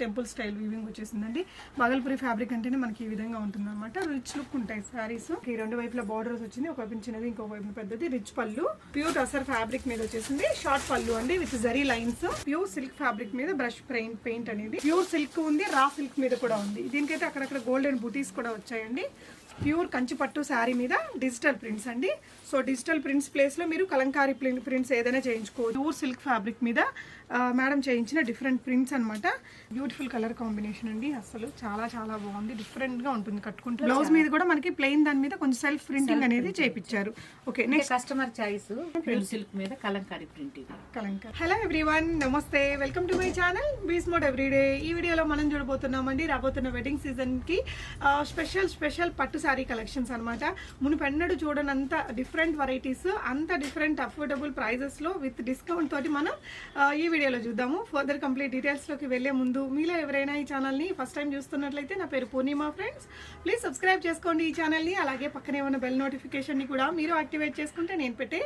Temple style weaving వచ్చేసిందండి. Bhagalpuri fabric అంటేనే మనకి ఈ విధంగా ఉంటుంది అనమాట రిచ్ లుక్ ఉంటాయి సారీస్ ఈ రెండు వైపుల బార్డర్స్ వచ్చింది. ఒక వైపు చిన్నది ఇంకో వైపు పెద్దది. రిచ్ పళ్ళు. ప్యూర్ అసర్ ఫ్యాబ్రిక్ మీద వచ్చేసింది. షార్ట్ పళ్ళు అండి. With zari lines pure silk fabric మీద బ్రష్ పెయింట్ పెయింట్ అనేది. ప్యూర్ సిల్క్ ఉంది. రా సిల్క్ మీద కూడా ఉంది. దీనికైతే అక్కడక్కడ గోల్డెన్ బుటీస్ కూడా వచ్చాయండి. ప్యూర్ కంచిపట్టు శారీ మీద డిజిటల్ ప్రింట్స్ అండి. సో డిజిటల్ ప్రింట్స్ ప్లేస్లో మీరు కలంకారీ ప్రింట్స్ ఏదైనా చేయించుకోవచ్చు. ప్యూర్ సిల్క్ ఫ్యాబ్రిక్ మీద మేడం చేయించిన డిఫరెంట్ ప్రింట్స్ అన్నమాట. బ్యూటిఫుల్ కలర్ కాంబినేషన్ అండి. అసలు చాలా చాలా బాగుంది. డిఫరెంట్గా ఉంటుంది. కట్టుకుంటే బ్లౌజ్ మీద కూడా మనకి ప్లెయిన్ దాని మీద కొంచెం సెల్ఫ్ ప్రింటింగ్ అనేది చేయించారు okay next customer choice pure silk మీద కలంకారీ ప్రింట్ ఇది కలంకర్ హలో ఎవ్రీవన్ నమస్తే welcome to my channel bees mode everyday ఈ వీడియోలో మనం చూడబోతున్నామండి రాబోతున్న వెడ్డింగ్ సీజన్కి స్పెషల్ స్పెషల్ పట్టు శారీ కలెక్షన్స్ అనమాట మునుపెన్నడు చూడనంత డిఫరెంట్ వెరైటీస్ అంత డిఫరెంట్ అఫోర్డబుల్ ప్రైజెస్లో విత్ డిస్కౌంట్ తోటి మనం ఈ వీడియోలో చూద్దాము. ఫర్దర్ కంప్లీట్ డీటెయిల్స్లోకి వెళ్ళే ముందు మీలో ఎవరైనా ఈ ఛానల్ని ఫస్ట్ టైం చూస్తున్నట్లయితే నా పేరు పూర్ణిమ ఫ్రెండ్స్ ప్లీజ్ సబ్స్క్రైబ్ చేసుకోండి ఈ ఛానల్ని అలాగే పక్కనే ఉన్న బెల్ నోటిఫికేషన్ని కూడా మీరు యాక్టివేట్ చేసుకుంటే నేను పెట్టే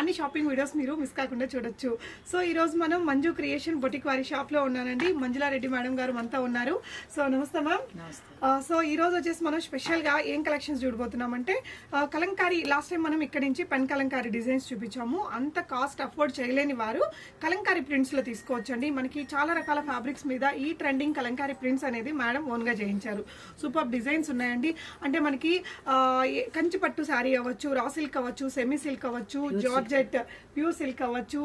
అన్ని షాపింగ్ వీడియోస్ మీరు మిస్ కాకుండా చూడొచ్చు. సో ఈ రోజు మనం మంజు క్రియేషన్ బొటిక్ వారి షాప్లో ఉన్నానండి. మంజులారెడ్డి మేడం గారు మనతో ఉన్నారు. సో నమస్తే మ్యామ్ సో ఈ రోజు వచ్చేసి మనం స్పెషల్గా ఏం కలెక్షన్స్ చూడబోతున్నామంటే కలంకారీ లాస్ట్ టైం మనం ఇక్కడ నుంచి పెన్ కలంకారీ డిజైన్స్ చూపించాము. అంత కాస్ట్ అఫోర్డ్ చేయలేని వారు కలంకారీ ప్రింట్స్లో తీసుకోవచ్చండి. మనకి చాలా రకాల ఫ్యాబ్రిక్స్ మీద ఈ ట్రెండింగ్ కలంకారీ ప్రింట్స్ అనేది మేడం ఓన్గా చేయించారు. సూపర్ డిజైన్స్ ఉన్నాయండి. అంటే మనకి కంచి పట్టు శారీ అవ్వచ్చు రా సిల్క్ అవ్వచ్చు సెమీ సిల్క్ అవ్వచ్చు జార్జెట్ ప్యూర్ సిల్క్ అవ్వచ్చు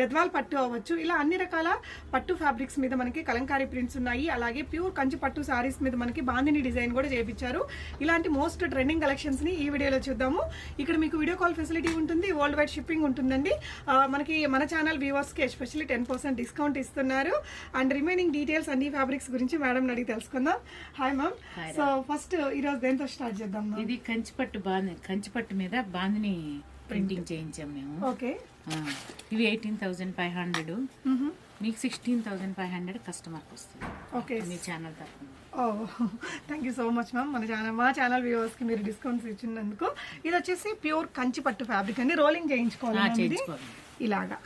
గద్వాల్ పట్టు అవ్వచ్చు ఇలా అన్ని రకాల పట్టు ఫ్యాబ్రిక్స్ మీద మనకి కలంకారీ ప్రింట్స్ ఉన్నాయి. అలాగే ప్యూర్ కంచి పట్టు సారీస్ మీద మనకి బాందిని డిజైన్ కూడా చేయించారు ఇలాంటి మోస్ట్ ట్రెండింగ్ కలెక్షన్స్ని ఈ వీడియోలో చూద్దాము. ఇక్కడ మీకు వీడియో కాల్ ఫెసిలిటీ ఉంటుంది వరల్డ్ వైడ్ షిప్పింగ్ ఉంటుందండి మనకి మన ఛానల్ వ్యూవర్స్కి ఎస్పెషల్లీ టెన్ పర్సెంట్ డిస్కౌంట్ ఇస్తున్నారు. అండ్ రిమైనింగ్ డీటెయిల్స్ అన్ని ఫ్యాబ్రిక్స్ గురించి మేడం అడిగి తెలుసుకుందాం. హాయ్ మ్యామ్ సో ఫస్ట్ ఈ రోజు దేంతో స్టార్ట్ చేద్దాం ఇది కంచిపట్టు బాంది కంచిపట్టు మీద బాందిని ప్రింటింగ్ చేయించాం మేము. ఓకే. ఇవి ఎయిటీన్ థౌజండ్ ఫైవ్ హండ్రెడ్ మీకు సిక్స్టీన్ థౌజండ్ ఫైవ్ హండ్రెడ్ కస్టమర్కి వస్తుంది. ఓకే. మీ ఛానల్ తరఫున. ఓ thank you so much ma'am మన ఛానల్ మా ఛానల్ వ్యూవర్స్కి మీరు డిస్కౌంట్స్ ఇచ్చినందుకు. ఇది వచ్చేసి ప్యూర్ కంచి పట్టు ఫ్యాబ్రిక్ అండి. రోలింగ్ చేయించుకోవాలి. ఇలాగా.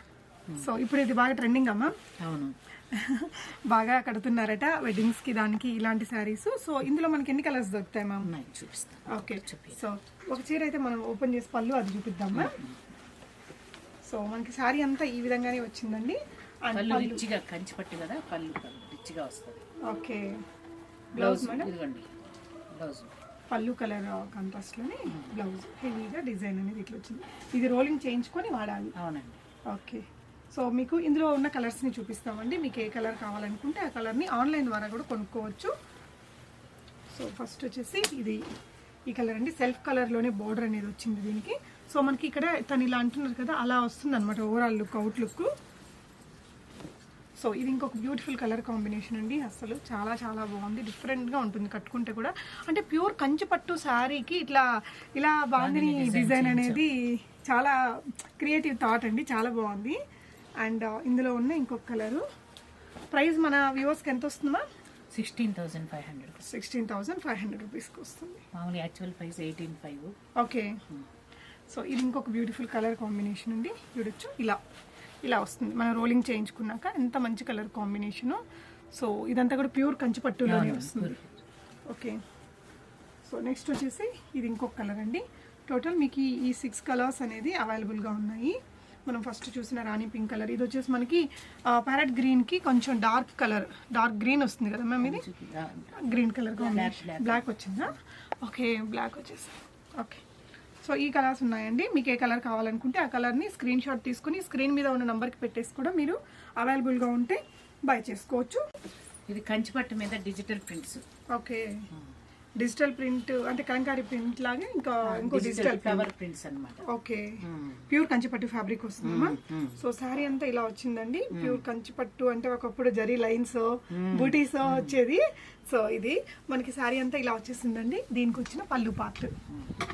సో ఇప్పుడు ఇది బాగా ట్రెండింగ్ అమ్మా అవును. బాగా కడుతున్నారట వెడ్డింగ్స్కి దానికి ఇలాంటి శారీస్ సో ఇందులో మనకి ఎన్ని కలర్స్ దొరుకుతాయి మ్యామ్ చూపిస్తాను. ఓకే సో ఒక చీర అయితే మనం ఓపెన్ చేసి పళ్ళు అది చూపిద్దాం మ్యామ్ సో మనకి శారీ అంతా ఈ విధంగానే వచ్చిందండి. రిచ్గా కంచిపట్టు కదా పళ్ళు రిచ్గా వస్తుంది. Okay blouse? ఇదిగోండి. బ్లౌజ్. పళ్ళు కలర్ కాంట్రాస్ట్లోనే బ్లౌజ్. హెవీగా డిజైన్ అనేది ఇట్లా వచ్చింది. ఇది రోలింగ్ చేయించుకొని వాడాలి. అవునండి. ఓకే. సో మీకు ఇందులో ఉన్న కలర్స్ని చూపిస్తామండి. మీకు ఏ కలర్ కావాలనుకుంటే ఆ కలర్ని ఆన్లైన్ ద్వారా కూడా కొనుక్కోవచ్చు. సో ఫస్ట్ వచ్చేసి ఇది ఈ కలర్ అండి. సెల్ఫ్ కలర్లోనే బోర్డర్ అనేది వచ్చింది దీనికి. సో మనకి ఇక్కడ తను ఇలా అంటున్నారు కదా అలా వస్తుంది అనమాట overall look out look so ఇది ఇంకొక బ్యూటిఫుల్ కలర్ కాంబినేషన్ అండి. అసలు చాలా చాలా బాగుంది. డిఫరెంట్గా ఉంటుంది కట్టుకుంటే కూడా. అంటే ప్యూర్ కంచి పట్టు శారీకి ఇట్లా ఇలా బాగుంది డిజైన్ అనేది చాలా క్రియేటివ్ థాట్ అండి. చాలా బాగుంది. అండ్ ఇందులో ఉన్న ఇంకొక కలరు ప్రైస్ మన వ్యూవర్స్కి ఎంత వస్తుందా sixteen thousand five hundred sixteen thousand five hundred రూపీస్కి వస్తుంది. మామూలు actual price eighteen five okay so ఇది ఇంకొక బ్యూటిఫుల్ కలర్ కాంబినేషన్ అండి. చూడొచ్చు. ఇలా. ఇలా వస్తుంది. మనం రోలింగ్ చేయించుకున్నాక ఎంత మంచి కలర్ కాంబినేషన్ సో ఇదంతా కూడా ప్యూర్ కంచి పట్టులోనే వస్తుంది. ఓకే సో నెక్స్ట్ వచ్చేసి ఇది ఇంకొక కలర్ అండి. టోటల్ మీకు ఈ- సిక్స్ కలర్స్ అనేది అవైలబుల్గా ఉన్నాయి. మనం ఫస్ట్ చూసిన రాణి పింక్ కలర్ ఇది వచ్చేసి మనకి ప్యారెట్ గ్రీన్కి కొంచెం డార్క్ కలర్ డార్క్ గ్రీన్ వస్తుంది కదా మ్యామ్ ఇది? Green colour. బ్లాక్ వచ్చిందా? ఓకే బ్లాక్ వచ్చేసి ఓకే సో ఈ కలర్స్ ఉన్నాయండి. మీకు ఏ కలర్ కావాలనుకుంటే ఆ కలర్ని స్క్రీన్ షాట్ తీసుకుని స్క్రీన్ మీద ఉన్న నంబర్కి పెట్టేసి కూడా మీరు అవైలబుల్గా ఉంటే బై చేసుకోవచ్చు. ఇది కంచిపట్టు మీద digital prints okay. Digital print అంటే కలంకారీ ప్రింట్ లాగా ఇంకా ఇంకో డిజిటల్ ఫ్లవర్ ప్రింట్స్ అన్నమాట. ఓకే. ప్యూర్ కంచిపట్టు ఫ్యాబ్రిక్ వస్తుందమ్మా. సో శారీ అంతా ఇలా వచ్చిందండి. ప్యూర్ కంచిపట్టు అంటే ఒకప్పుడు జరీ లైన్స్ బూటీస్ వచ్చేది. సో ఇది మనకి శారీ అంతా ఇలా వచ్చేసిందండి. దీనికి వచ్చిన పళ్ళు పార్ట్.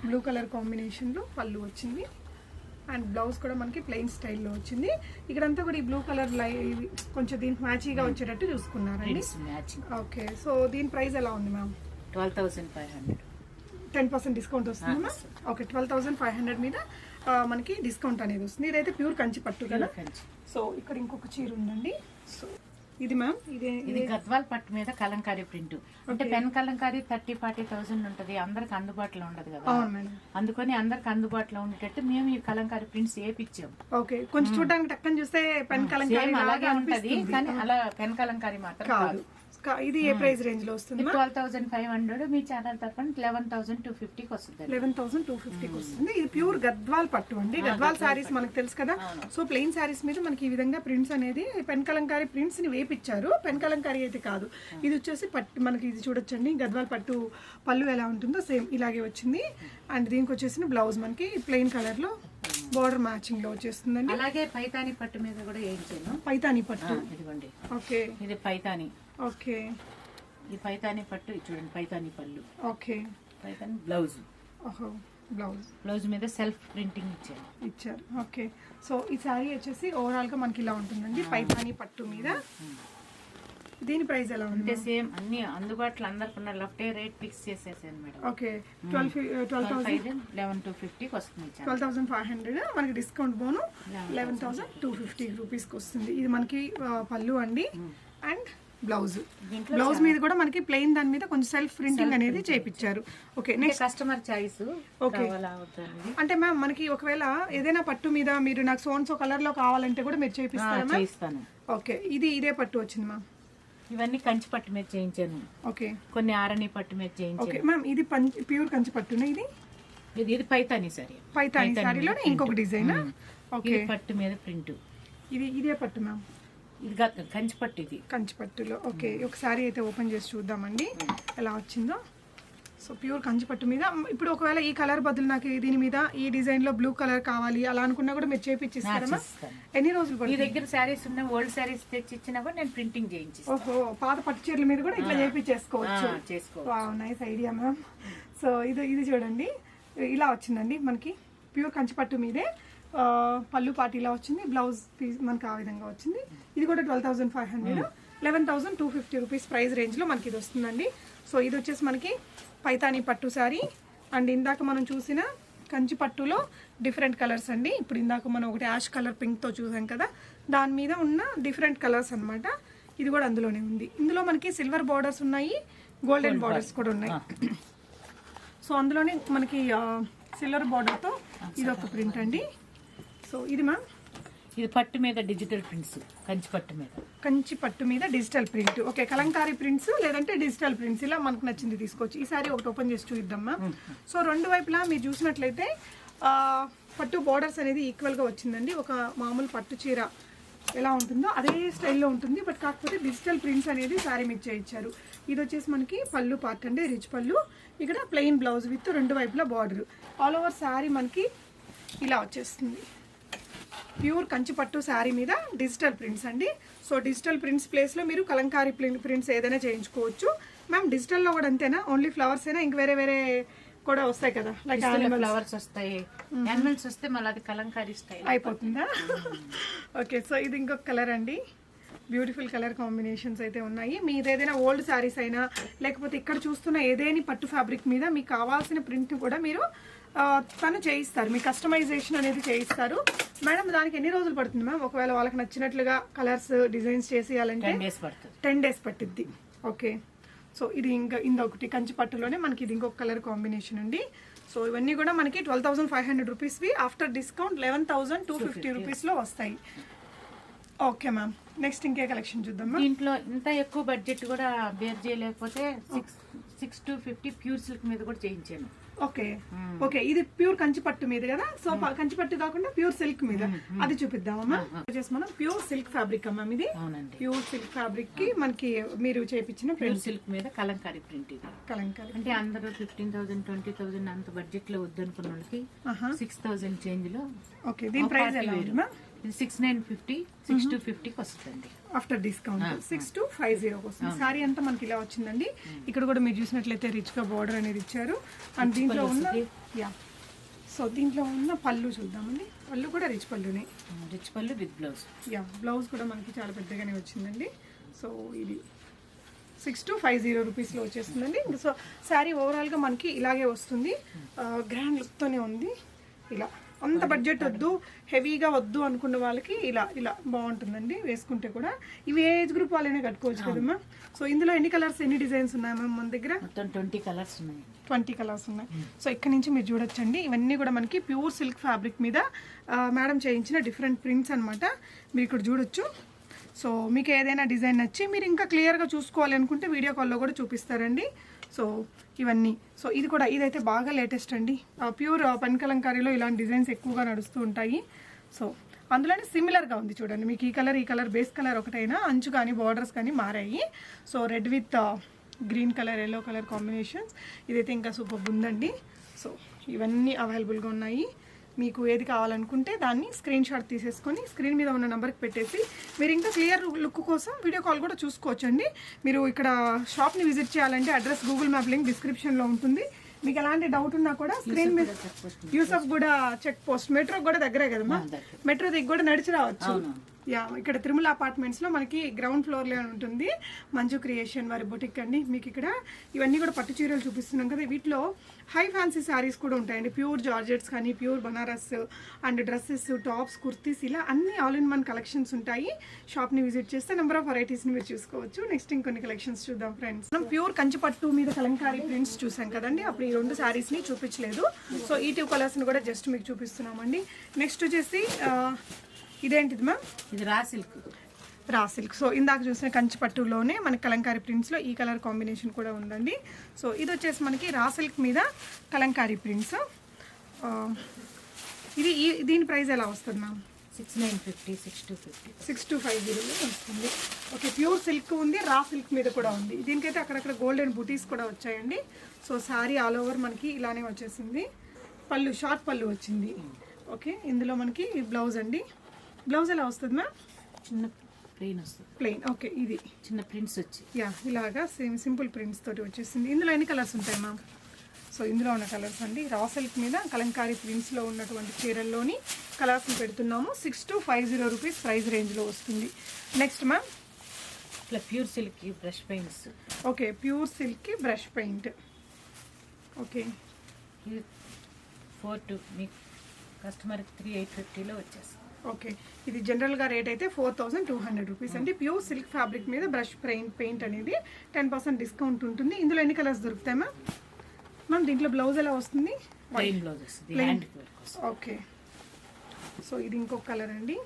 బ్లూ కలర్ కాంబినేషన్లో పళ్ళు వచ్చింది. అండ్ బ్లౌజ్ కూడా మనకి ప్లెయిన్ స్టైల్లో వచ్చింది. ఇక్కడంతా కూడా ఈ బ్లూ కలర్ లై కొంచెం దీనికి మ్యాచీగా వచ్చేటట్టు చూసుకున్నారండి. ఓకే. సో దీని ప్రైస్ ఎలా ఉంది ma'am? Twelve thousand five hundred. Ten percent discount వస్తుందమ్మా okay twelve thousand five hundred మీద మనకి డిస్కౌంట్ అనేది వస్తుంది. ఇదైతే ప్యూర్ కంచి పట్టు కదా? సో ఇక్కడ ఇంకొక చీర ఉందండి. సో ఇది మ్యామ్ ఇదే ఇది గద్వాల్ పట్టు మీద కలంకారీ ప్రింట్. అంటే pen kalamkari thirty forty thousand ఉంటది అందరికి అందుబాటులో ఉండదు కదా? అందుకని అందరికి అందుబాటులో ఉండేటట్టు మేము ఈ కలంకారీ ప్రింట్స్ వేపించాము ఓకే కొంచెం చూడడానికి టక్కని చూస్తే పెన్ కలంకారీ అలాగే ఉంటది. కానీ అలా పెన్ కలంకారీ మాత్రం కాదు. ఇది ఏ ప్రైస్ రేంజ్లో వస్తుంది ట్వెల్వ్ థౌసండ్ ఫైవ్ హండ్రెడ్ మీ ఛానల్ తరఫున లెవెన్ థౌసండ్ టూ ఫిఫ్టీకి వస్తుంది లెవెన్ థౌసండ్ టూ ఫిఫ్టీకి వస్తుంది ఇది ప్యూర్ గద్వాల్ పట్టు అండి. గద్వాల్ శారీస్ మనకు తెలుసు కదా. సో ప్లెయిన్ శారీస్ మీద మనకి ఈ విధంగా ప్రింట్స్ అనేది పెన్ కలంకారీ ప్రింట్స్ని వేపిచ్చారు. పెన్ కలంకారీ అయితే కాదు. ఇది వచ్చేసి పట్టు మనకి ఇది చూడొచ్చండి. గద్వాల్ పట్టు పళ్ళు ఎలా ఉంటుందో సేమ్ ఇలాగే వచ్చింది. అండ్ దీనికి వచ్చేసి బ్లౌజ్ మనకి ప్లెయిన్ కలర్లో బార్డర్ మ్యాచింగ్లో వచ్చేస్తుందండి. అలాగే పైతాని పట్టు మీద కూడా వేయించాను పైతాని ఆ, పట్టు ఇదిగోండి. ఓకే. ఇది పైతాని. ఓకే. ఈ పైతాని పట్టు చూడండి పైతాని పళ్ళు. ఓకే. పైతాని బ్లౌజ్. ఓహో బ్లౌజ్. బ్లౌజ్ మీద సెల్ఫ్ ప్రింటింగ్ ఇచ్చాను ఇచ్చారు. ఓకే. సో ఈ శారీ వచ్చేసి ఓవరాల్గా మనకి ఇలా ఉంటుందండి పైతాని పట్టు మీద. దీని ప్రైస్ ఎలా ఉంది? అంటే సేమ్ అన్ని అందుబాటులో అందరికి ఉన్న లెఫ్ట్ రేట్ ఫిక్స్ చేసేసాను madam. Okay. Twelve twelve thousand? Eleven two ఫిఫ్టీకి వస్తుంది ట్వెల్వ్ థౌసండ్ ఫైవ్ హండ్రెడ్. మనకి డిస్కౌంట్ బోను లెవెన్ థౌసండ్. టూ ఫిఫ్టీ రూపీస్కి వస్తుంది. ఇది మనకి పళ్ళు అండి. And blouse. బ్లౌజ్ మీద కూడా మనకి ప్లెయిన్ దాని మీద కొంచెం సెల్ఫ్ ప్రింటింగ్ అనేది చేయించారు ఓకే నెక్స్ట్ కస్టమర్ చాయిస్ అవుతుంది అంటే మ్యామ్ మనకి ఒకవేళ ఏదైనా పట్టు మీద మీరు నాకు సోన్సో కలర్లో కావాలంటే కూడా మీరు చేపిస్తారా ఓకే ఇది ఇదే పట్టు వచ్చింది మ్యామ్ ఇవన్నీ కంచి పట్టు మీద చేయించాను. ఓకే కొన్ని ఆరణి పట్టు మీద ఓకే చేయించాను మ్యామ్ ఇది ప్యూర్ కంచి పట్టున ఇది? ఇది ఇది పైతాని సరే. పైతాని శారీలో ఇంకొక డిజైన్? ఓకే పట్టు మీద ప్రింట్. ఇది ఇదే పట్టు మ్యామ్ ఇది గ- కంచి పట్టు ఇది కంచి పట్టులో ఓకే ఒకసారి అయితే ఓపెన్ చేసి చూద్దామండి. ఎలా వచ్చిందో. సో ప్యూర్ కంచి పట్టు మీద ఇప్పుడు ఒకవేళ ఈ కలర్ బదులు నాకు దీని మీద ఈ డిజైన్లో బ్లూ కలర్ కావాలి అలా అనుకున్నా కూడా మీరు చేపించిస్తారా. ఎన్ని రోజులు మీ దగ్గర శారీస్ ఉన్న ఓల్డ్ శారీస్ తెచ్చి ఇచ్చినా కూడా నేను ప్రింటింగ్ చేయించిస్తాను. ఓహో పాత పట్టు చీరల మీద కూడా ఇట్లా చేపించేసుకోవచ్చు ఆ, చేసుకో నైస్ ఐడియా మ్యామ్ సో ఇది ఇది చూడండి. ఇలా వచ్చిందండి మనకి. ప్యూర్ కంచి పట్టు మీదే. పళ్ళు పాటు ఇలా వచ్చింది బ్లౌజ్ పీస్ మనకి ఆ విధంగా వచ్చింది. ఇది కూడా twelve thousand five hundred. Eleven thousand two fifty rupees price రేంజ్లో మనకి ఇది వస్తుందండి సో ఇది వచ్చేసి మనకి పైతాని పట్టు శారీ. అండ్ ఇందాక మనం చూసిన కంచి పట్టులో డిఫరెంట్ కలర్స్ అండి. ఇప్పుడు ఇందాక మనం ఒకటి యాష్ కలర్ పింక్తో చూసాం కదా దాని మీద ఉన్న డిఫరెంట్ కలర్స్ అన్నమాట. ఇది కూడా అందులోనే ఉంది. ఇందులో మనకి సిల్వర్ బార్డర్స్ ఉన్నాయి గోల్డెన్ బార్డర్స్ కూడా ఉన్నాయి. సో అందులోనే మనకి సిల్వర్ బార్డర్తో ఇది ఒక ప్రింట్ అండి. సో ఇది మ్యామ్ ఇది పట్టు మీద డిజిటల్ ప్రింట్స్ కంచి పట్టు మీద. కంచి పట్టు మీద digital print okay kalamkari prints లేదంటే డిజిటల్ ప్రింట్స్ ఇలా మనకు నచ్చింది తీసుకోవచ్చు. ఈసారి ఒకటి ఓపెన్ చేసి చూద్దాం మ్యామ్ సో రెండు వైపులా మీరు చూసినట్లయితే పట్టు బార్డర్స్ అనేది ఈక్వల్గా వచ్చిందండి. ఒక మామూలు పట్టు చీర ఎలా ఉంటుందో అదే స్టైల్లో ఉంటుంది. బట్ కాకపోతే డిజిటల్ ప్రింట్స్ అనేది శారీ మీద చేయించారు. ఇది వచ్చేసి మనకి పళ్ళు పార్ట్ అండి రిచ్ పళ్ళు. ఇక్కడ ప్లెయిన్ బ్లౌజ్ విత్ రెండు వైపులా బార్డర్ ఆల్ ఓవర్ శారీ మనకి ఇలా వచ్చేస్తుంది. ప్యూర్ కంచి పట్టు శారీ మీద డిజిటల్ ప్రింట్స్ అండి. సో డిజిటల్ ప్రింట్స్ ప్లేస్లో మీరు కలంకారీ ప్రింట్స్ ఏదైనా చేయించుకోవచ్చు. మ్యామ్ డిజిటల్లో కూడా అంతేనా? ఓన్లీ ఫ్లవర్స్ అయినా ఇంక వేరే వేరే కూడా వస్తాయి కదా? లైక్ ఫ్లవర్స్ వస్తాయి. యానిమల్స్ వస్తే మళ్ళీ అది కలంకారీ స్టైల్. అయిపోతుందా? ఓకే సో ఇది ఇంకొక కలర్ అండి. బ్యూటిఫుల్ కలర్ కాంబినేషన్స్ అయితే ఉన్నాయి. మీరు ఏదైనా ఓల్డ్ శారీస్ అయినా లేకపోతే ఇక్కడ చూస్తున్న ఏదైనా పట్టు ఫ్యాబ్రిక్ మీద మీకు కావాల్సిన ప్రింట్ కూడా మీరు తను చేయిస్తారు. మీ కస్టమైజేషన్ అనేది చేయిస్తారు. మేడం దానికి ఎన్ని రోజులు పడుతుంది మ్యామ్? ఒకవేళ వాళ్ళకి నచ్చినట్లుగా కలర్స్ డిజైన్స్ చేసేయాలంటే టెన్ డేస్ పడుతుంది. టెన్ డేస్ పట్టిద్ది. ఓకే. సో ఇది ఇంకా ఇంకొకటి కంచి పట్టులోనే మనకి ఇది ఇంకొక కలర్ కాంబినేషన్ అండి సో ఇవన్నీ కూడా మనకి twelve thousand five hundred రూపీస్వి. After discount eleven thousand two fifty రూపీస్లో వస్తాయి. Okay ma'am. నెక్స్ట్ ఇంకే కలెక్షన్ చూద్దాం దీంట్లో ఇంత ఎక్కువ బడ్జెట్ కూడా బేర్ చేయలేకపోతే six six two fifty pure silk మీద కూడా చేయించాను. ఓకే. ఓకే ఇది ప్యూర్ కంచి పట్టు మీద కదా? సో ప- కంచి పట్టు కాకుండా ప్యూర్ సిల్క్ మీద. అది చూపిద్దామా వచ్చేసి మనం ప్యూర్ సిల్క్ ఫ్యాబ్రిక్ అమ్మా ఇది ప్యూర్ సిల్క్ ఫ్యాబ్రిక్కి మనకి మీరు చేపించిన ప్యూర్ సిల్క్ మీద కలంకారీ ప్రింట్ ఇది. కలంకారీ అంటే అందరూ ఫిఫ్టీన్ థౌసండ్ ట్వంటీ థౌసండ్ అంత బడ్జెట్లో వద్దనుకున్న వాళ్ళకి. సిక్స్ థౌసండ్ చేంజ్లో ఓకే దీని ప్రైస్ ఎలా ఉంది ఇది six nine fifty six two ఫిఫ్టీకి వస్తుందండి. After discount. Six two five zero వస్తుంది. సారీ అంతా మనకి ఇలా వచ్చిందండి. ఇక్కడ కూడా మీరు చూసినట్లయితే రిచ్గా బార్డర్ అనేది ఇచ్చారు. అండ్ దీంట్లో ఉన్న యా. సో దీంట్లో ఉన్న పళ్ళు చూద్దామండి. పళ్ళు కూడా రిచ్ పళ్ళునే. రిచ్ పళ్ళు విత్ బ్లౌజ్. యా బ్లౌజ్ కూడా మనకి చాలా పెద్దగానే వచ్చిందండి. సో ఇది సిక్స్ టు ఫైవ్ జీరో రూపీస్లో వచ్చేస్తుందండి. సో శారీ ఓవరాల్గా మనకి ఇలాగే వస్తుంది. గ్రాండ్ లుక్తోనే ఉంది. ఇలా. అంత బడ్జెట్ వద్దు హెవీగా వద్దు అనుకున్న వాళ్ళకి ఇలా ఇలా బాగుంటుందండి వేసుకుంటే కూడా. ఇవి ఏ ఏజ్ గ్రూప్ వాళ్ళైనా కట్టుకోవచ్చు కదమ్మా సో ఇందులో ఎన్ని కలర్స్ ఎన్ని డిజైన్స్ ఉన్నాయి మ్యామ్ మన దగ్గర? మొత్తం ట్వంటీ కలర్స్ ఉన్నాయి. ట్వంటీ కలర్స్ ఉన్నాయి. సో ఇక్కడ నుంచి మీరు చూడొచ్చండి. ఇవన్నీ కూడా మనకి ప్యూర్ సిల్క్ ఫ్యాబ్రిక్ మీద మేడం చేయించిన డిఫరెంట్ ప్రింట్స్ అన్నమాట. మీరు ఇక్కడ చూడొచ్చు. సో మీకు ఏదైనా డిజైన్ నచ్చి మీరు ఇంకా క్లియర్గా చూసుకోవాలి అనుకుంటే వీడియో కాల్లో కూడా చూపిస్తారండి. సో ఇవన్నీ. సో ఇది కూడా ఇదైతే బాగా లేటెస్ట్ అండి. ప్యూర్ పనికలంకారీలో ఇలాంటి డిజైన్స్ ఎక్కువగా నడుస్తూ ఉంటాయి. సో అందులోనే సిమిలర్గా ఉంది చూడండి. మీకు ఈ కలర్ ఈ కలర్ బేస్ కలర్ ఒకటైనా అంచు కానీ బార్డర్స్ కానీ మారాయి. So red with green colour yellow colour combinations ఇదైతే ఇంకా సూపర్ ఉందండి సో ఇవన్నీ అవైలబుల్గా ఉన్నాయి. మీకు ఏది కావాలనుకుంటే దాన్ని స్క్రీన్ షాట్ తీసేసుకొని స్క్రీన్ మీద ఉన్న నెంబర్కి పెట్టేసి మీరు ఇంకా క్లియర్ లుక్ కోసం వీడియో కాల్ కూడా చూసుకోవచ్చండి. మీరు ఇక్కడ షాప్ని విజిట్ చేయాలంటే అడ్రస్ గూగుల్ మ్యాప్ లింక్ డిస్క్రిప్షన్లో ఉంటుంది. మీకు ఎలాంటి డౌట్ ఉన్నా కూడా స్క్రీన్ మీద యూసఫ్ కూడా చెక్ పోస్ట్ మెట్రో కూడా దగ్గరే కదమ్మా. దగ్గర. మెట్రో దిగి కూడా నడిచి రావచ్చు. యా ఇక్కడ తిరుమల అపార్ట్మెంట్స్లో మనకి గ్రౌండ్ ఫ్లోర్లో ఉంటుంది. మంజు క్రియేషన్ వారి బొటిక్ అండి. మీకు ఇక్కడ ఇవన్నీ కూడా పట్టు చీరలు చూపిస్తున్నాం కదా. వీటిలో హై ఫ్యాన్సీ శారీస్ కూడా ఉంటాయండి. ప్యూర్ జార్జెట్స్ కానీ pure Banaras and dresses tops kurtis ఇలా అన్ని ఆల్ ఇన్ వన్ కలెక్షన్స్ ఉంటాయి షాప్ని విజిట్ చేస్తే నెంబర్ ఆఫ్ వెరైటీస్ని మీరు చూసుకోవచ్చు. నెక్స్ట్ ఇంకొన్ని కలెక్షన్స్ చూద్దాం ఫ్రెండ్స్ మనం ప్యూర్ కంచి పట్టు మీద కలంకారీ ప్రింట్స్ చూసాం కదండి. అప్పుడు ఈ రెండు శారీస్ని చూపించలేదు. సో ఈ టూ కలర్స్ని కూడా జస్ట్ మీకు చూపిస్తున్నామండి. నెక్స్ట్ వచ్చేసి ఇదేంటిది మ్యామ్ ఇది raw silk. Raw silk. So ఇందాక చూసిన కంచి పట్టులోనే మనకి కలంకారీ ప్రింట్స్లో ఈ కలర్ కాంబినేషన్ కూడా ఉందండి. సో ఇది వచ్చేసి మనకి రా సిల్క్ మీద కలంకారీ ప్రింట్స్ ఇది ఈ దీని ప్రైస్ ఎలా వస్తుంది ma'am six nine fifty six two fifty six two five జీరోలో వస్తుంది. ఓకే ప్యూర్ సిల్క్ ఉంది రా సిల్క్ మీద కూడా ఉంది. దీనికైతే అక్కడక్కడ గోల్డెన్ బూటీస్ కూడా వచ్చాయండి. సో సారీ ఆల్ ఓవర్ మనకి ఇలానే వచ్చేసింది. పళ్ళు షార్ట్ పళ్ళు వచ్చింది. ఓకే ఇందులో మనకి బ్లౌజ్ అండి. బ్లౌజ్ ఎలా వస్తుంది మ్యామ్ చిన్న ప్లెయిన్ వస్తుంది. ప్లెయిన్ ఓకే ఇది. చిన్న ప్రింట్స్ వచ్చి యా ఇలాగా సేమ్ సింపుల్ ప్రింట్స్ తోటి వచ్చేసింది. ఇందులో ఎన్ని కలర్స్ ఉంటాయి మ్యామ్ సో ఇందులో ఉన్న కలర్స్ అండి. రా సిల్క్ మీద కలంకారీ ప్రింట్స్లో ఉన్నటువంటి చీరల్లోని కలర్స్ని పెడుతున్నాము. Six two five zero rupees price రేంజ్లో వస్తుంది. నెక్స్ట్ మ్యామ్ ఇట్లా pure silk brush paints okay pure silk brush paint okay four two మీకు కస్టమర్కి త్రీ ఎయిట్ ఫిఫ్టీలో వచ్చేస్తుంది. ఓకే. ఇది జనరల్గా రేట్ అయితే four thousand two hundred rupees అండి. ప్యూర్ సిల్క్ ఫ్యాబ్రిక్ మీద బ్రష్ పెయింట్ పెయింట్ అనేది టెన్ పర్సెంట్ డిస్కౌంట్ ఉంటుంది. ఇందులో ఎన్ని కలర్స్ దొరుకుతాయి మ్యామ్? మ్యామ్ దీంట్లో బ్లౌజ్ ఎలా వస్తుంది. Hand okay. సో ఇది ఇంకొక కలర్ అండి.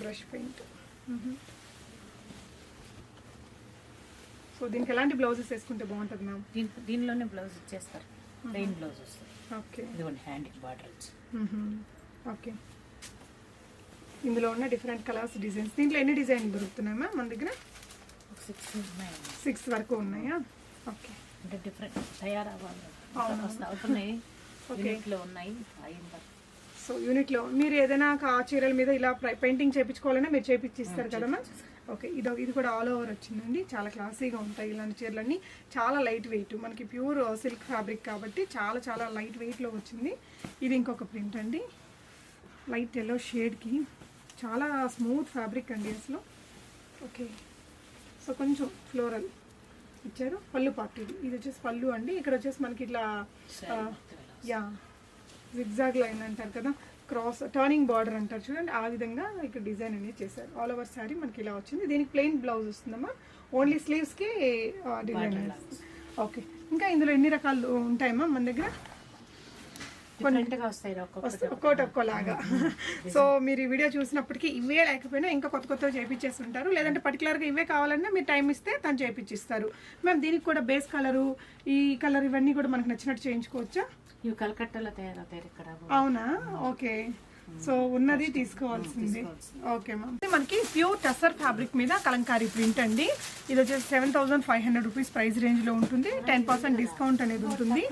Brush paint. సో దీనికి ఎలాంటి బ్లౌజెస్ వేసుకుంటే బాగుంటుంది మ్యామ్? దీని దీనిలోనే బ్లౌజ్ ఇచ్చేస్తారు. ప్లెయిన్ బ్లౌజ్ వస్తుంది. ఓకే. హ్యాండ్కి బార్డర్. ఓకే. ఇందులో ఉన్న డిఫరెంట్ కలర్స్ డిజైన్స్ దీంట్లో ఎన్ని డిజైన్ దొరుకుతున్నాయి మ్యామ్ మన దగ్గర? సిక్స్ ఉన్నాయి. సిక్స్ వరకు ఉన్నాయా? ఓకే అంటే డిఫరెంట్ తయారవ్వాలి. యూనిట్లో ఉన్నాయి. సో యూనిట్లో మీరు ఏదైనా ఒక చీరల మీద ఇలా పెయింటింగ్ చేయించుకోవాలన్నా మీరు చేయించి ఇస్తారు కదా మ్యామ్ ఓకే ఇది ఇది కూడా ఆల్ ఓవర్ వచ్చిందండి. చాలా క్లాసీగా ఉంటాయి ఇలాంటి చీరలన్నీ. చాలా లైట్ వెయిట్ మనకి ప్యూర్ సిల్క్ ఫ్యాబ్రిక్ కాబట్టి చాలా చాలా లైట్ వెయిట్లో వచ్చింది. ఇది ఇంకొక ప్రింట్ అండి. లైట్ ఎల్లో షేడ్కి చాలా స్మూత్ ఫ్యాబ్రిక్ అండి అసలు. ఓకే. సో కొంచెం ఫ్లోరల్ ఇచ్చారు. పళ్ళు పార్ట్. ఇది ఇది వచ్చేసి పళ్ళు అండి. ఇక్కడ వచ్చేసి మనకి ఇట్లా యా జిగ్జాగ్ లైన్ అంటారు కదా. క్రాస్ టర్నింగ్ బార్డర్ అంటారు చూడండి. ఆ విధంగా ఇక్కడ డిజైన్ అనేది చేశారు. ఆల్ ఓవర్ శారీ మనకి ఇలా వచ్చింది. దీనికి ప్లెయిన్ బ్లౌజ్ వస్తుందమ్మా. ఓన్లీ స్లీవ్స్కి డిజైన్ ఓకే ఇంకా ఇందులో ఎన్ని రకాలు ఉంటాయమ్మా మన దగ్గర డిఫరెంట్గా వస్తాయి ఒక్కొక్కటి వస్తే ఒక్కోటి ఒక్కోలాగా సో మీరు ఈ వీడియో చూసినప్పటికీ ఇవే లేకపోయినా ఇంకా కొత్త కొత్తవి చేపించేసి ఉంటారు లేదంటే పర్టికులర్గా ఇవే కావాలన్నా మీరు టైం ఇస్తే తను చేపించిస్తారు మ్యామ్ దీనికి కూడా బేస్ కలరు ఈ కలర్ ఇవన్నీ కూడా మనకు నచ్చినట్టు చేయించుకోవచ్చా? ఇవి కలకట్టాలో తయారవుతాయి ఇక్కడ. అవునా? ఓకే. సో ఉన్నది తీసుకోవాల్సింది. Okay ma'am. మనకి ప్యూర్ టసర్ ఫ్యాబ్రిక్ మీద కలంకారీ ప్రింట్ అండి. ఇది వచ్చేసి seven thousand five hundred rupees price రేంజ్లో ఉంటుంది. టెన్ పర్సెంట్ డిస్కౌంట్ అనేది ఉంటుంది.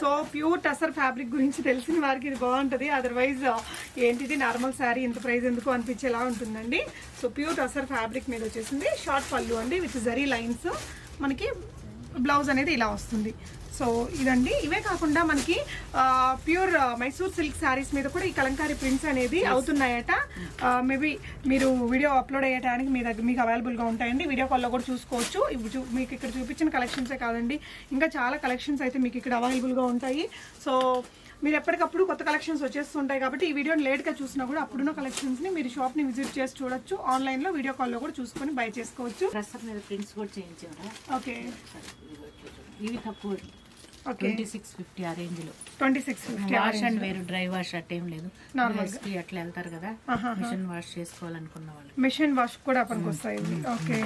సో ప్యూర్ టసర్ ఫ్యాబ్రిక్ గురించి తెలిసిన వారికి ఇది బాగుంటుంది. అదర్వైజ్ ఏంటిది? నార్మల్ శారీ ఇంత ప్రైస్ ఎందుకు అనిపించేలా ఉంటుందండి. సో ప్యూర్ టసర్ ఫ్యాబ్రిక్ మీద వచ్చేసింది. షార్ట్ పళ్ళు అండి విత్ జరీ లైన్స్. మనకి బ్లౌజ్ అనేది ఇలా వస్తుంది. సో ఇదండి. ఇవే కాకుండా మనకి ప్యూర్ మైసూర్ సిల్క్ శారీస్ మీద కూడా ఈ కలంకారీ ప్రింట్స్ అనేది అవుతున్నాయట. మేబీ మీరు వీడియో అప్లోడ్ అయ్యడానికి మీ దగ్గర మీకు అవైలబుల్గా ఉంటాయండి. వీడియో కాల్లో కూడా చూసుకోవచ్చు. మీకు ఇక్కడ చూపించిన కలెక్షన్సే కాదండి. ఇంకా చాలా కలెక్షన్స్ అయితే మీకు ఇక్కడ అవైలబుల్గా ఉంటాయి. సో మీరు ఎప్పటికప్పుడు కొత్త కలెక్షన్స్ వచ్చేస్తుంటాయి కాబట్టి ఈ వీడియోని లేట్గా చూసినా కూడా అప్పుడున్న కలెక్షన్స్ని మీరు షాప్ని విజిట్ చేసి చూడొచ్చు ఆన్లైన్లో వీడియో కాల్లో కూడా చూసుకొని బై చేసుకోవచ్చు ప్రింట్స్ కూడా చేయించారా ఓకే ఇవి తక్కువ ఓకే ట్వంటీ సిక్స్ ఫిఫ్టీ ఆ రేంజ్లో twenty six fifty wash and వేరు డ్రై వాష్ అట్టేం లేదు కి అట్లా వెళ్తారు కదా మిషన్ వాష్ చేసుకోవాలనుకున్న వాళ్ళు మిషన్ వాష్ కూడా పనికొస్తాయి ఇవి ఓకే.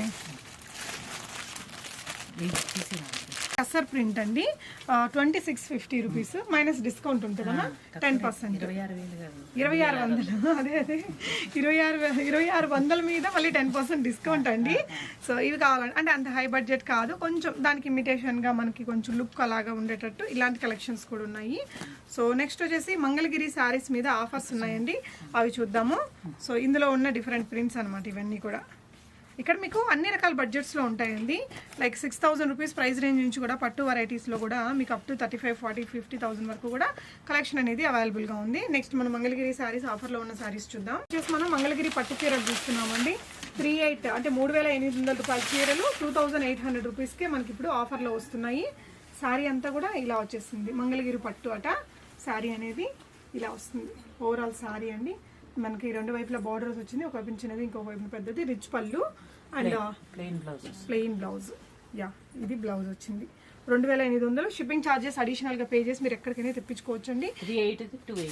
కసర్ ప్రింట్ అండి. Twenty six fifty rupees minus discount ఉంటుందన్నా టెన్ పర్సెంట్ ఇరవై ఆరు వందలు. అదే అదే. ఇరవై ఆరు ఇరవై ఆరు వందల మీద మళ్ళీ టెన్ పర్సెంట్ డిస్కౌంట్ అండి. సో ఇవి కావాలంటే అంటే అంత హై బడ్జెట్ కాదు. కొంచెం దానికి ఇమిటేషన్గా మనకి కొంచెం లుక్ అలాగా ఉండేటట్టు ఇలాంటి కలెక్షన్స్ కూడా ఉన్నాయి. సో నెక్స్ట్ వచ్చేసి మంగళగిరి శారీస్ మీద ఆఫర్స్ ఉన్నాయండి. అవి చూద్దాము. సో ఇందులో ఉన్న డిఫరెంట్ ప్రింట్స్ అనమాట ఇవన్నీ కూడా. ఇక్కడ మీకు అన్ని రకాల బడ్జెట్స్లో ఉంటాయండి. Like six thousand rupees price range నుంచి కూడా పట్టు వెరైటీస్లో కూడా మీకు up to thirty five forty fifty thousand వరకు కూడా కలెక్షన్ అనేది అవైలబుల్గా ఉంది. నెక్స్ట్ మనం మంగళగిరి శారీస్ ఆఫర్లో ఉన్న శారీస్ చూద్దాం. జస్ట్ మనం మంగళగిరి పట్టు చీరలు చూస్తున్నామండి త్రీ ఎయిట్ అంటే మూడు వేల ఎనిమిది వందల రూపాయల చీరలు టూ థౌజండ్ ఎయిట్ హండ్రెడ్ రూపీస్కే మనకి ఇప్పుడు ఆఫర్లో వస్తున్నాయి. శారీ అంతా కూడా ఇలా వచ్చేసింది. మంగళగిరి పట్టు అట శారీ అనేది ఇలా వస్తుంది. ఓవరాల్ శారీ అండి. మనకి రెండు వైపుల బార్డర్స్ వచ్చింది. ఒక వైపు చిన్నది ఇంకొక వైపు పెద్దది. రిచ్ పళ్ళు and plain blouses plain blouse yeah ఇది బ్లౌజ్ వచ్చింది. రెండు వేల ఎనిమిది వందలు షిప్పింగ్ ఛార్జెస్ అడిషనల్గా పే చేసి మీరు ఎక్కడికైనా తెప్పించుకోవచ్చు అండి two eight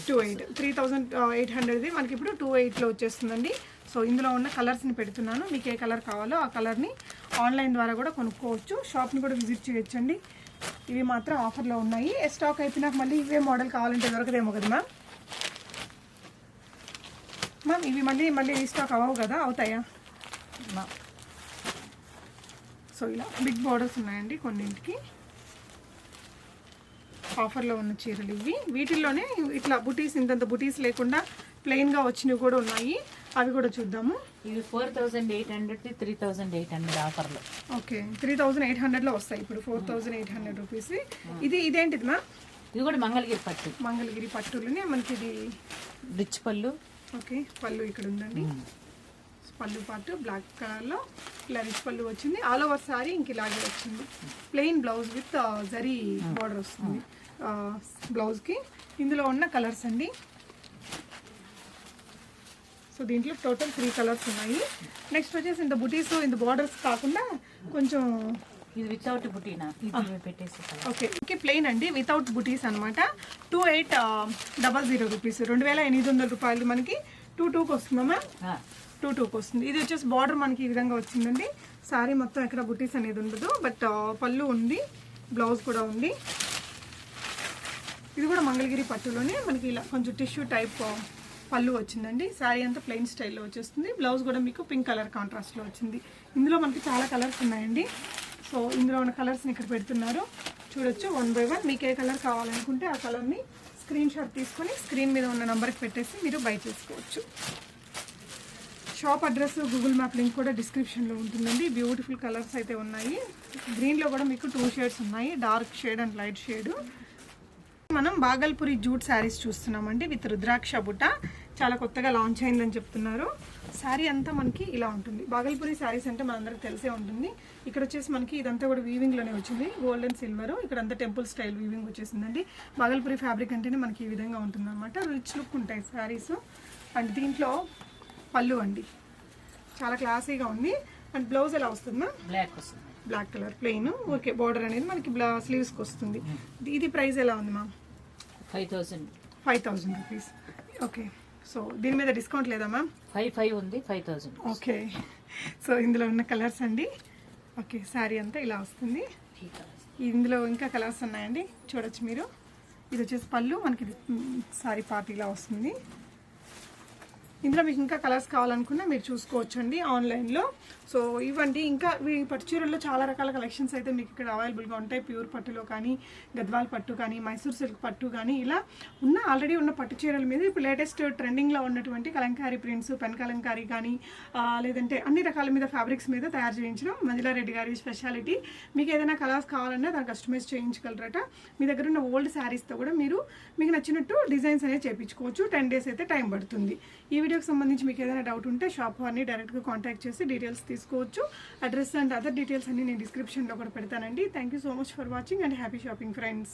two eight three thousand eight హండ్రెడ్ది మనకి ఇప్పుడు టూ ఎయిట్లో వచ్చేస్తుందండి. సో ఇందులో ఉన్న కలర్స్ని పెడుతున్నాను. మీకు ఏ కలర్ కావాలో ఆ కలర్ని ఆన్లైన్ ద్వారా కూడా కొనుక్కోవచ్చు. షాప్ని కూడా విజిట్ చేయొచ్చండి. ఇవి మాత్రం ఆఫర్లో ఉన్నాయి. స్టాక్ అయిపోయినాక మళ్ళీ ఇవే మోడల్ కావాలంటే దొరకదేమో కదా మ్యామ్ మ్యామ్ ఇవి మళ్ళీ మళ్ళీ రీస్టాక్ అవ్వవు కదా అవుతాయా? సో ఇలా బిగ్ బార్డర్స్ ఉన్నాయండి కొన్నింటికి. ఆఫర్లో ఉన్న చీరలు ఇవి. వీటిల్లోనే ఇట్లా బుటీస్ ఇంతంత బుటీస్ లేకుండా ప్లెయిన్గా వచ్చినవి కూడా ఉన్నాయి. అవి కూడా చూద్దాము. ఇవి four thousand eight hundred three thousand eight hundred ఆఫర్లో ఓకే. త్రీ థౌజండ్ ఎయిట్ హండ్రెడ్లో వస్తాయి ఇప్పుడు four thousand eight hundred rupees ఇది ఇదేంటిది మ్యామ్ ఇది కూడా మంగళగిరి పట్టు. మంగళగిరి పట్టులోనే మనకి ఇది రిచ్ పళ్ళు. ఓకే పళ్ళు ఇక్కడ ఉందండి పళ్ళు పాటు బ్లాక్ కలర్లో ఇలా రిచ్ పళ్ళు వచ్చింది. ఆల్ ఓవర్ సారీ ఇంక ఇలాగే వచ్చింది. Plain blouse with zari border వస్తుంది. బ్లౌజ్కి ఇందులో ఉన్న కలర్స్ అండి. సో దీంట్లో టోటల్ త్రీ కలర్స్ ఉన్నాయి. నెక్స్ట్ వచ్చేసి ఇంత బుటీస్ ఇంత బార్డర్స్ కాకుండా కొంచెం ఇది వితౌట్ బుటీనా? ఇది పెట్టేసి ఓకే. ఓకే ప్లెయిన్ అండి వితౌట్ బుటీస్ అనమాట two eight double zero rupees రెండు వేల ఎనిమిది వందల రూపాయలు మనకి టూ టూకి వస్తుందా మ్యామ్ టూ టూకి వస్తుంది. ఇది వచ్చేసి బార్డర్ మనకి ఈ విధంగా వచ్చిందండి. సారీ మొత్తం ఎక్కడ బుటీస్ అనేది ఉండదు. బట్ పళ్ళు ఉంది బ్లౌజ్ కూడా ఉంది. ఇది కూడా మంగళగిరి పట్టులోనే మనకి ఇలా కొంచెం టిష్యూ టైప్ పళ్ళు వచ్చిందండి. శారీ అంతా ప్లెయిన్ స్టైల్లో వచ్చేస్తుంది. బ్లౌజ్ కూడా మీకు పింక్ కలర్ కాంట్రాస్ట్లో వచ్చింది. ఇందులో మనకి చాలా కలర్స్ ఉన్నాయండి. సో ఇందులో ఉన్న కలర్స్ని ఇక్కడ పెడుతున్నారు. చూడొచ్చు వన్ బై వన్ మీకు ఏ కలర్ కావాలనుకుంటే ఆ కలర్ని స్క్రీన్ షాట్ తీసుకొని స్క్రీన్ మీద ఉన్న నెంబర్కి పెట్టేసి మీరు బై చేసుకోవచ్చు. Shop address Google map link కూడా డిస్క్రిప్షన్లో ఉంటుందండి. బ్యూటిఫుల్ కలర్స్ అయితే ఉన్నాయి. గ్రీన్లో కూడా మీకు టూ షేడ్స్ ఉన్నాయి. Dark shade and light shade మనం బాగల్పురి జూట్ శారీస్ చూస్తున్నామండి విత్ రుద్రాక్ష బుట్ట. చాలా కొత్తగా లాంచ్ అయిందని చెప్తున్నారు. శారీ అంతా మనకి ఇలా ఉంటుంది. బాగల్పురి శారీస్ అంటే మనందరికి తెలిసే ఉంటుంది. ఇక్కడ వచ్చేసి మనకి ఇదంతా కూడా వీవింగ్లోనే వచ్చింది. గోల్డ్ అండ్ సిల్వర్ ఇక్కడ అంతా టెంపుల్ స్టైల్ వీవింగ్ వచ్చేసిందండి. బాగల్పురి ఫ్యాబ్రిక్ అంటేనే మనకి ఈ విధంగా ఉంటుంది అనమాట రిచ్ లుక్ ఉంటాయి శారీస్ అండ్ దీంట్లో పళ్ళు అండి. చాలా క్లాసీగా ఉంది. అండ్ బ్లౌజ్ ఎలా వస్తుందా బ్లాక్ వస్తుంది. Black colour plain okay border అనేది మనకి బ్లా స్లీవ్స్కి వస్తుంది. ఇది ప్రైస్ ఎలా ఉంది ma'am five thousand five thousand rupees okay so దీని మీద డిస్కౌంట్ లేదా మ్యామ్ ఫైవ్ ఫైవ్ ఉంది ఫైవ్ థౌసండ్ ఓకే సో ఇందులో ఉన్న కలర్స్ అండి. ఓకే శారీ అంతా ఇలా వస్తుంది. ఇందులో ఇంకా కలర్స్ ఉన్నాయండి. చూడొచ్చు మీరు. ఇది వచ్చేసి పళ్ళు. మనకి సారీ పార్ట్ ఇలా వస్తుంది. ఇందులో మీకు ఇంకా కలర్స్ కావాలనుకున్నా మీరు చూసుకోవచ్చు అండి ఆన్లైన్లో. సో ఇవ్వండి. ఇంకా ఈ పట్టు చీరల్లో చాలా రకాల కలెక్షన్స్ అయితే మీకు ఇక్కడ అవైలబుల్గా ఉంటాయి. ప్యూర్ పట్టులో కానీ గద్వాల్ పట్టు కానీ మైసూర్ సిల్క్ పట్టు కానీ ఇలా ఉన్న ఆల్రెడీ ఉన్న పట్టు చీరల మీద ఇప్పుడు లేటెస్ట్ ట్రెండింగ్లో ఉన్నటువంటి కలంకారీ ప్రింట్స్ పెన్ కలంకారీ కానీ లేదంటే అన్ని రకాల మీద ఫ్యాబ్రిక్స్ మీద తయారు చేయించడం మంజులారెడ్డి గారి స్పెషాలిటీ. మీకు ఏదైనా కలర్స్ కావాలన్నా దాన్ని కస్టమైజ్ చేయించగలరట. మీ దగ్గర ఉన్న ఓల్డ్ శారీస్తో కూడా మీరు మీకు నచ్చినట్టు డిజైన్స్ అనేది చేయించుకోవచ్చు. టెన్ డేస్ అయితే టైం పడుతుంది. ఈ వీడియోకి సంబంధించి మీకు ఏదైనా డౌట్ ఉంటే షాప్ వారిని డైరెక్ట్గా కాంటాక్ట్ చేసి డీటెయిల్స్ తీసుకోవచ్చు. అడ్రస్ అండ్ అదర్ డీటెయిల్స్ అన్ని నేను డిస్క్రిప్షన్లో కూడా పెడతానండి. Thank you so much for watching and happy shopping friends